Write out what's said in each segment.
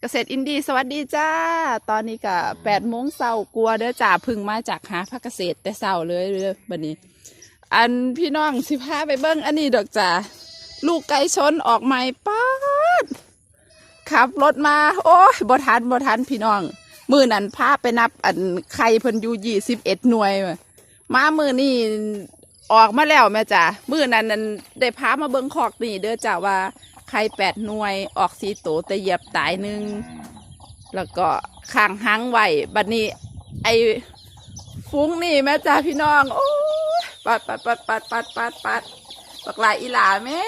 เกษตรอินดี้สวัสดีจ้า ตอนนี้ก็แปดโมงเช้ากลัวเด้อจ้าพึ่งมาจากหาภาคเกษตรแต่เช้าเลยเลยบัดนี้ อันพี่น้องสิพาไปเบิ้งอันนี้ดอกจ้าลูกไก่ชนออกใหม่ป้าดขับรถมา โอ้ยบ่ทันบ่ทันพี่น้อง มือนั้นพาไปนับ อันไข่เพิ่นอยู่ยี่สิบเอ็ดหน่วยว่ะมามือนี่ออกมาแล้วแม่จ้ามือนั้นนั้นได้พามาเบิ้งคอกนี่เด้อจ้าว่า ไข่แปดหน่วยออกสีโตแต่เหยียบตายหนึ่งแล้วก็ข้างหังไหวบัดนี้ ไอฟุ้งนี่แม่จ้าพี่น้อง โอ้ปัดปัดปัดปัดปัดปัดปัดปักหลายอีหลาแม่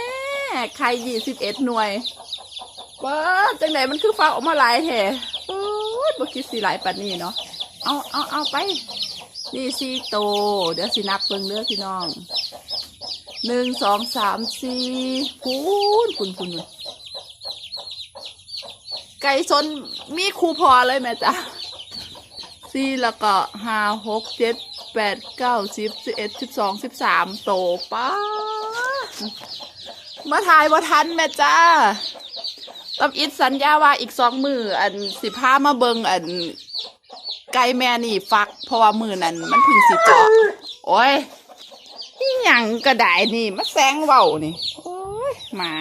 ไข่ยี่สิบเอ็ดหน่วยเปิดจังไหนมันคือฟ้าออกมาหลายแท้โอ้ยบ่คิดสีหลายปัดนี้เนาะเอาเอาเอาไป นี่สีโต เดี๋ยวสินับเบิ่งเด้อพี่น้อง หนึ่งสองสามสี่พูนพูนพูนไก่ชนมีครูพอเลยแม่จ๊ะสี่แล้วก็ห้าหกเจ็ดแปดเก้าสิบสิบเอ็ดสิบสองสิบสามโตป้ามาถ่ายว่าทันแม่จ้าตำอิดสัญญาว่าอีกสองมืออันสิพามาเบิงอันไก่แม่นี่ฟัก เพราะว่ามือนั้นมันพึ่งสิเจาะโอ้ย นี่ยังกระไดนี่มาแซงเว้านี่ โอ้ยหมา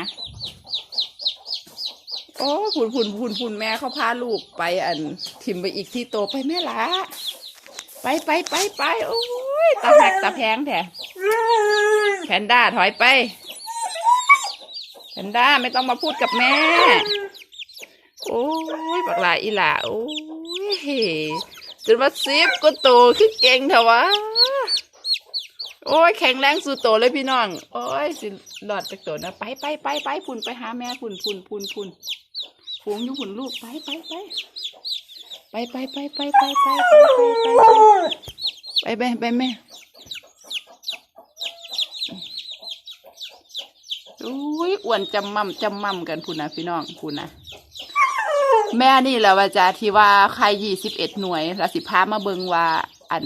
โอ้ผุนผุนผุนผุนแม่เขาพาลูกไปอันทิมไปอีกที่โตไปแม่ละไปไปไปไปโอ้ยตาหักตาแพงแท้แพนด้าถอยไปแพนด้าไม่ต้องมาพูดกับแม่ โอ้ยบักหลาอีหล่าโอ้ยจนมาซิบก็โตขึ้นเก่งเถอะวะ โอ้ยแข็งแรงสู่โตเลยพี่น้อง โอ้ยสิหลอดจากโตนะไปไปไปไปพุ่นไปหาแม่พุ่นพุ่นพุ่นพุ่นฟูงอยู่พุ่นลูกไปไปไปไปไปไปไปไปไปไปไปไปไปแม่โอ้ยอ้วนจำมั่มจำมั่มกันพุ่นนะพี่น้องพุ่นนะแม่นี่แหละว่าจะที่ว่าใครยี่สิบเอ็ดหน่วยล้วสิพามาเบิงว่าอัน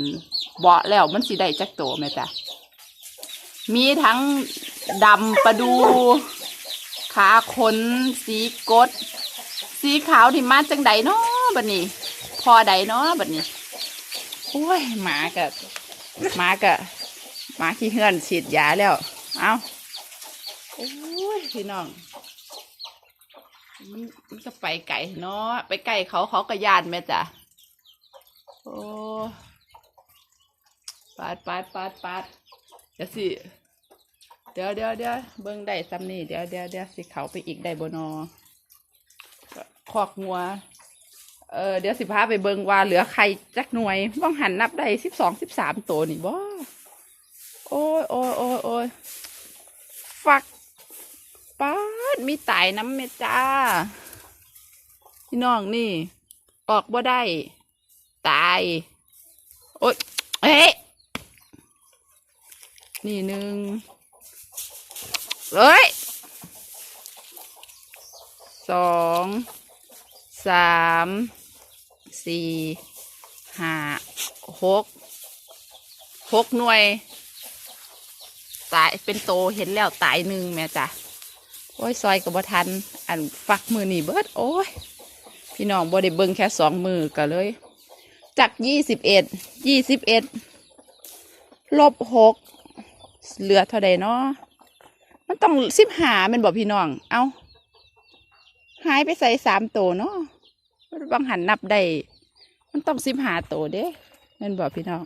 เบาะแล้วมันสิได้จักโตแม่จ้ะ มีทั้งดำประดู ขาขน สีกด สีขาวที่มาจังใดเนาะบัดนี้ พอใดเนาะบัดนี้โอ้ยหมากะหมากะหมาขี้เหือนฉีดยาแล้ว เอาโอ้ยพี่น้องมันมันก็ไปไก่เนาะไปไก่เขาเขาก็ยานแม่จ้ะโอ้ปาดปาดปาดปาด เดี๋ยวสิเดี๋ยวเดี๋ยวเดี๋ยวเบิ่งได้ซ้ำนี่เดี๋ยวเดี๋ยวเดี๋ยวสิเขาไปอีกได้บนอคอกงัว เออเดี๋ยวสิพาไปเบิ่งว่าเหลือไข่จักหน่วยว่างหันนับได้สิบสองสิบสามตัวนี่บ่โอ้ยโอ้ยโอ้ยโอ้ยฟักป้าดมีตายน้ำเมจ้าพี่น้องนี่ ออกบ่ได้ ตาย โอ้ยเฮ้ย นี่หนึ่งเอ้ยสองสามสี่ห้าหกหกหน่วย ตายเป็นโตเห็นแล้วตายหนึ่งแม่จ้ะโอ้ยซอยกับบ่ทัน อันฟักมือนี่เบิด โอ้ย พี่น้องบ่ได้เบิ่งแค่สองมือก็เลย จากยี่สิบเอ็ดยี่สิบเอ็ดลบหก เหลือเท่าใดเนาะมันต้องสิบหาแมันบอกพี่น้อง เอาหายไปใส่สามโตวเนาะบางหันนับได้ มันต้องสิบหาโตวเด้แมันบอกพี่น้อง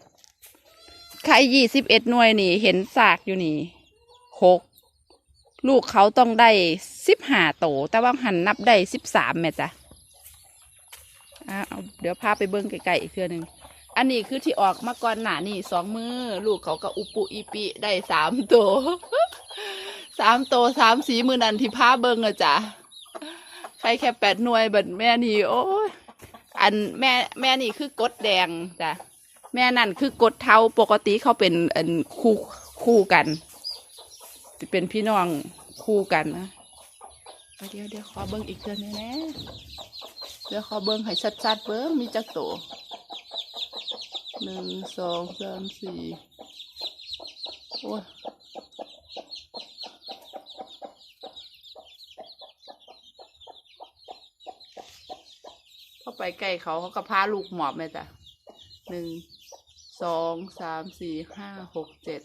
ไข่ยี่สิบเอ็ดหน่วยนี่ เห็นสากอยู่นี่หกลูกเขาต้องได้สิบหาโตวแต่ว่าหันนับได้สิบสามแม่จ้ะอะเอาเดี๋ยวพาไปเบิ้งไกลๆอีกเทื่อหนึ่ง อันนี้คือที่ออกมาก่อนหน้านี่สองมือ ลูกเขาก็อุปุอีปิได้สามตัวสามตัวสามสีมือนันที่พาเบิงอะจ้ะใครแค่แปดหน่วยบัดแม่นี่โอ้ยอันแม่แม่นี่คือกดแดงจ้ะแม่นั่นคือกดเทาปกติเขาเป็นอันคู่คู่กันจะเป็นพี่น้องคู่กันนะเดี๋ยวเดี๋ยวขอเบิ้งอีกเทื่อนึงนะเดี๋ยวขอเบิ้งให้ชัดๆเบิ้งมีจักโต หนึ่งสองสามสี่โอ้ยเข้าไปใกล้เขาเขาก็พาลูกหมอบเลยจ้ะหนึ่งสองสามสี่ห้าหกเจ็ด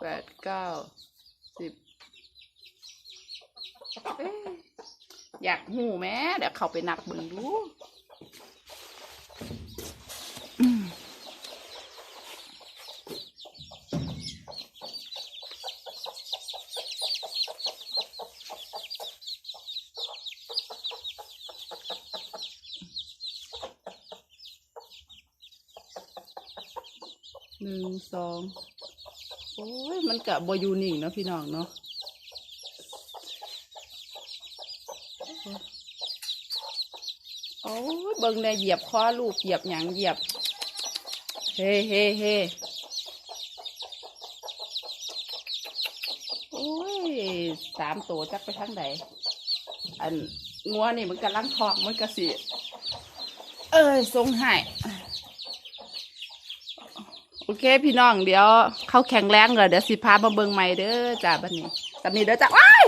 แปดเก้าสิบเอ๊ะ อยากหูแม่เดี๋ยวเขาไปนับเบิ่งดูอืมหนึ่งสองโอ้ยมันกะบอยูนิ่งเนาะพี่น้องเนาะ โอ้ยเบิ่งในเหยียบคอลูกเหยียบหยังเหยียบ เฮ้เฮ้เฮ้โอ้ยสามตัวจักไปทางไหนอันงัวนี่มันกำลังทอกมันกระสิเอ้ยทรงใหายโอเค พี่น้องเดี๋ยวเข้าแข็งแรงเลยเดี๋ยวสิพามาเบิ่งใหม่เด้อจ้าบัดนี้ตอนนี้เด้อจ้าว้าย